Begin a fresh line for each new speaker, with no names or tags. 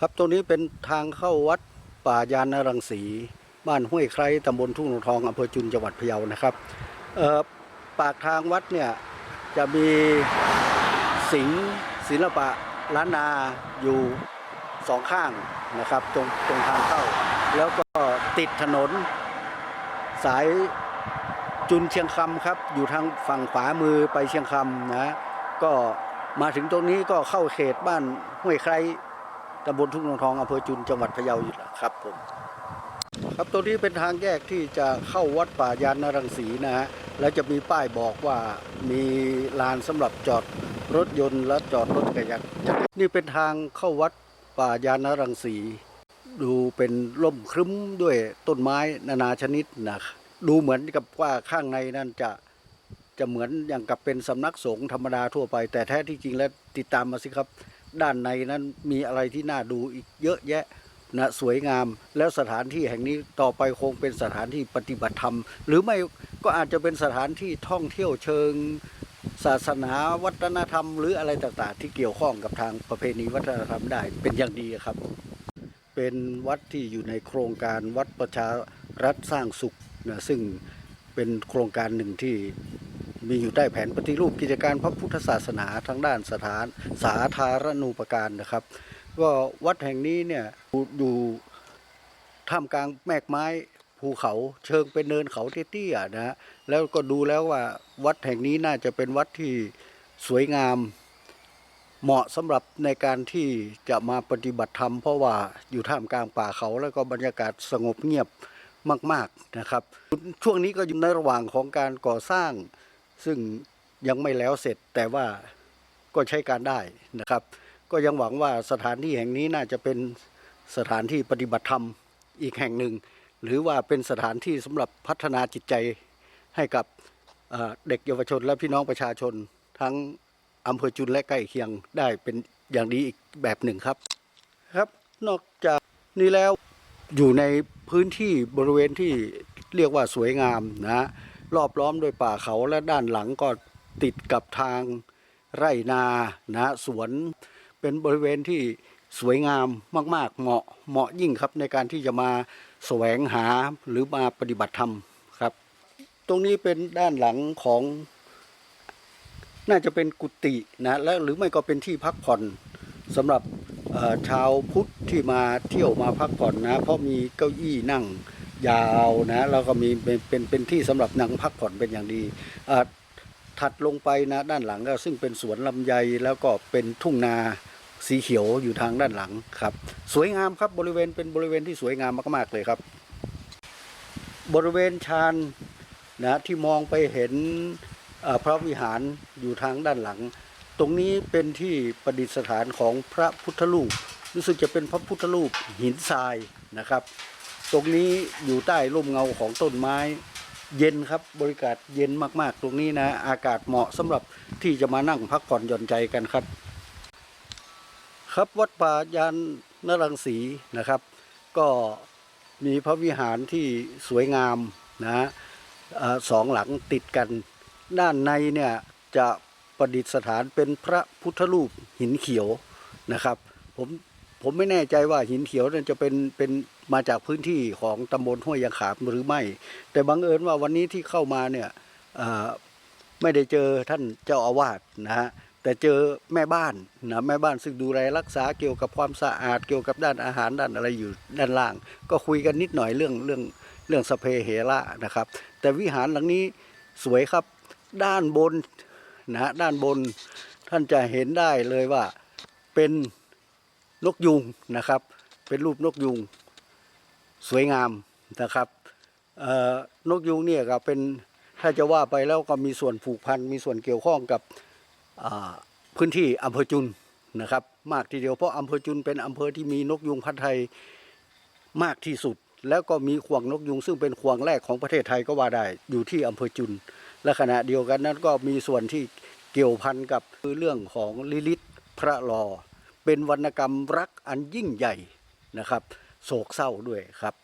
ครับตรงนี้เป็นทางเข้าวัดป่ายานรังสี บ้านห้วยไคร้ตำบลทุ่งทองอำเภอจุนจังหวัดพะเยานะครับปากทางวัดเนี่ยจะมีสิงศิลปะล้านนาอยู่สองข้างนะครับตรงตรงทางเข้า แล้วก็ติดถนนสายจุนเชียงคำครับ อยู่ทางฝั่งขวามือไปเชียงคำนะก็มาถึงตรงนี้ก็เข้าเขตบ้านห้วยไคร้ ตำบลทุ่งทองอำเภอจุนจังหวัดพะเยาอยู่แล้วครับผมครับตรงนี้เป็นทางแยกที่จะเข้าวัดป่ายานนรังสีนะฮะแล้วจะมีป้ายบอกว่ามีลานสำหรับจอดรถยนต์และจอดรถจักรยานนี่เป็นทางเข้าวัดป่ายานนรังสี ดูเป็นร่มครึ้มด้วยต้นไม้นานาชนิดนะดูเหมือนกับว่าข้างในนั่นจะจะเหมือนอย่างกับเป็นสำนักสงฆ์ธรรมดาทั่วไป แต่แท้ที่จริงแล้วติดตามมาสิครับ ด้านในนั้นมีอะไรที่น่าดูอีกเยอะแยะนะสวยงาม แล้วสถานที่แห่งนี้ต่อไปคงเป็นสถานที่ปฏิบัติธรรม หรือไม่ก็อาจจะเป็นสถานที่ท่องเที่ยวเชิงศาสนาวัฒนธรรม หรืออะไรต่างๆ ที่เกี่ยวข้องกับทางประเพณีวัฒนธรรมได้เป็นอย่างดีครับ เป็นวัดที่อยู่ในโครงการวัดประชารัฐสร้างสุขนะซึ่งเป็นโครงการหนึ่งที่ มีอยู่ใต้แผนปฏิรูปกิจการพระพุทธศาสนาทางด้านสถานสาธารณูปการนะครับก็วัดแห่งนี้เนี่ยอยู่อยู่ท่ามกลางแมกไม้ภูเขาเชิงเป็นเนินเขาเตี้ยๆนะฮะแล้วก็ดูแล้วว่าวัดแห่งนี้น่าจะเป็นวัดที่สวยงาม เหมาะสำหรับในการที่จะมาปฏิบัติธรรม เพราะว่าอยู่ท่ามกลางป่าเขาแล้วก็บรรยากาศสงบเงียบมาก ๆนะครับ ช่วงนี้ก็อยู่ในระหว่างของการก่อสร้าง ซึ่งยังไม่แล้วเสร็จแต่ว่าก็ใช้การได้นะครับ ก็ยังหวังว่าสถานที่แห่งนี้น่าจะเป็นสถานที่ปฏิบัติธรรมอีกแห่งหนึ่ง หรือว่าเป็นสถานที่สำหรับพัฒนาจิตใจให้กับเด็กเยาวชนและพี่น้องประชาชนทั้งอำเภอจุนและใกล้เคียงได้เป็นอย่างดีอีกแบบหนึ่งครับครับ นอกจากนี้แล้วอยู่ในพื้นที่บริเวณที่เรียกว่าสวยงามนะ รอบล้อมด้วยป่าเขาและด้านหลังก็ติดกับทางไร่นานะสวนเป็นบริเวณที่สวยงามมากๆ เหมาะเหมาะยิ่งครับในการที่จะมาแสวงหาหรือมาปฏิบัติธรรมครับ ตรงนี้เป็นด้านหลังของ น่าจะเป็นกุฏินะและหรือไม่ก็เป็นที่พักผ่อนสำหรับชาวพุทธที่มาเที่ยวมาพักผ่อนนะ เพราะมีเก้าอี้นั่ง ยาวนะแล้วก็มีเป็นเป็นเป็นที่สำหรับนั่งพักผ่อนเป็นอย่างดีถัดลงไปนะด้านหลังก็ซึ่งเป็นสวนลำไยแล้วก็เป็นทุ่งนาสีเขียวอยู่ทางด้านหลังครับ สวยงามครับบริเวณเป็นบริเวณที่สวยงามมากๆเลยครับ บริเวณชานนะที่มองไปเห็นพระวิหารอยู่ทางด้านหลัง ตรงนี้เป็นที่ประดิษฐานของพระพุทธรูป รู้สึกจะเป็นพระพุทธรูปหินทรายนะครับ ตรงนี้อยู่ใต้ร่มเงาของต้นไม้ เย็นครับบริการเย็นมากๆ ตรงนี้นะ อากาศเหมาะสำหรับที่จะมานั่งพักผ่อนหย่อนใจกันครับ ครับวัดป่ายานนรังสีนะครับ ก็มีพระวิหารที่สวยงามนะสองหลังติดกัน ด้านในเนี่ยจะประดิษฐานเป็นพระพุทธรูปหินเขียวนะครับ ผม ผมไม่แน่ใจว่าหินเขียวนั้นจะเป็นเป็นมาจากพื้นที่ของตำบลห้วยยางขามหรือไม่ แต่บังเอิญว่าวันนี้ที่เข้ามาเนี่ยไม่ได้เจอท่านเจ้าอาวาสนะฮะแต่เจอแม่บ้านนะแม่บ้านซึ่งดูแลรักษาเกี่ยวกับความสะอาดเกี่ยวกับด้านอาหารด้านอะไรอยู่ด้านล่าง ก็คุยกันนิดหน่อยเรื่องเรื่องเรื่องสเพเหระนะครับ แต่วิหารหลังนี้สวยครับด้านบนนะฮะด้านบนท่านจะเห็นได้เลยว่าเป็น นกยุงนะครับ เป็นรูปนกยุงสวยงามนะครับนกยุงเนี่ยก็เป็นถ้าจะว่าไปแล้วก็มีส่วนผูกพันมีส่วนเกี่ยวข้องกับพื้นที่อำเภอจุนนะครับ มากทีเดียวเพราะอำเภอจุนเป็นอำเภอที่มีนกยุงพันธุ์ไทยมากที่สุด แล้วก็มีขวงนกยุง ซึ่งเป็นขวงแรกของประเทศไทยก็ว่าได้อยู่ที่อำเภอจุน และขณะเดียวกันนั้นก็มีส่วนที่เกี่ยวพันกับคือเรื่องของลิลิตพระลอ เป็นวรรณกรรมรักอันยิ่งใหญ่นะครับ โศกเศร้าด้วยครับ